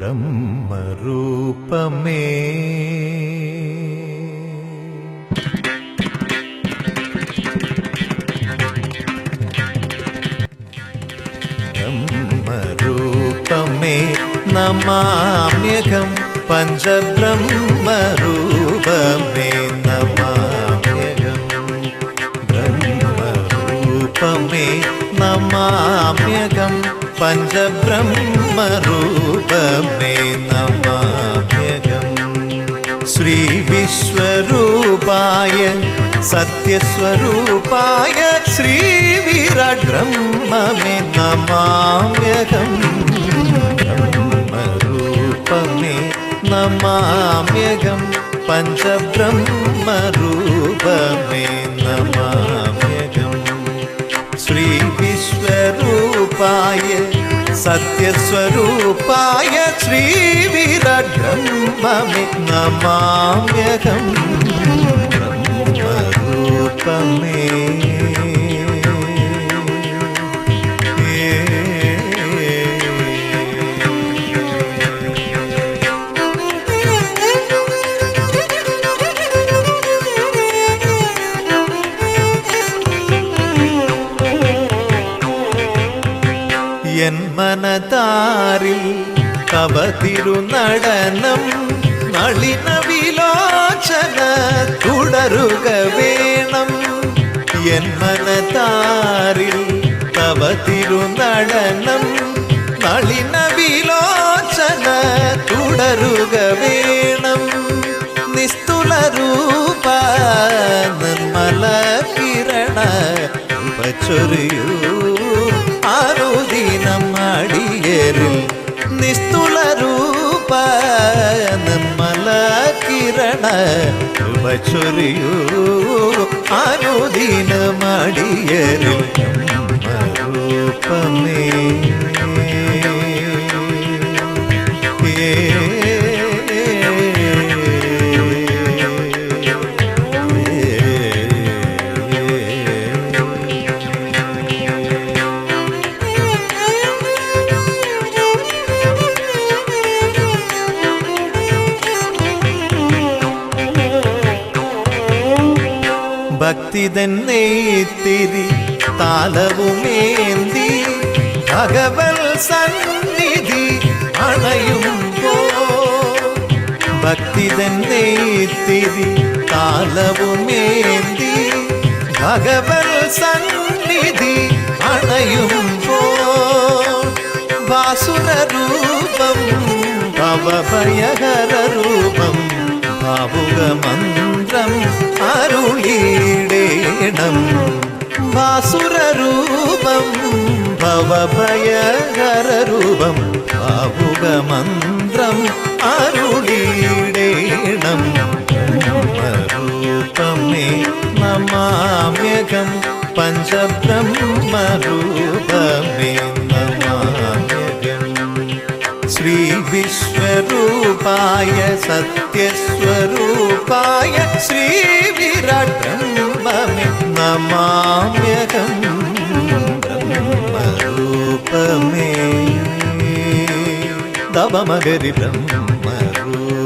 ब्रह्मरूपमे ब्रह्मरूपमे नमाम्यघं पञ्चब्रह्मरूपमे नमाम्यघं ब्रह्मरूपमे नमाम्यघम् പഞ്ചബ്രഹ്മരൂപമേ നമാമ്യകം ശ്രീവിശ്വരൂപായ സത്യസ്വരൂപായ ശ്രീവിരബ്രഹ്മമേ നമാമ്യകം ബ്രഹ്മരൂപമേ നമാമ്യകം പഞ്ചബ്രഹ്മരൂപമേ നമാമ്യകം ശ്രീവിശ്വരൂപായ सत्यस्वरूपाय श्रीविरब्रह्ममे नमाम्यहम् എൻ മനതാരിൽ തവ തിരുനടനം നളിന വിലോചന തുടരുക വേണം. എൻ മനതാരിൽ കവതിരു നടനം നളിന വിലോചന തുടരുക വേണം. നിസ്തുല രൂപ നിർമ്മല കിരണ ഉപചൊരിയൂ. കിരണ ഉപചൊരിയൂ ആരോദിനം അടിയരിൽ രൂപമേ ഭക്തി തന്നെ തിരി താലവുമേന്തി ഭഗവൽ സന്നിധി അണയുമ്പോ ഭക്തി തന്നെ തിരി താലവുമേന്തി ഭഗവൽ സന്നിധി അണയുമ്പോ വാസുര രൂപം ഭവഭയഹര രൂപം ഭാവുക അരുളിടേണം. വാസുരൂപം ഭവഭയകരൂപം രൂപം ഭാവുക മന്ത്രം അരുളിടേണം. ബ്രഹ്മരൂപമേ നമാമ്യകം പഞ്ചബ്രഹ്മരൂപമേ നമാമ്യകം. रूपाय सत्यस्वरूपाय श्रीविराट्रम्बमे नमाम्यहं ब्रह्मरूपमे दवमगरि ब्रह्मरूपमे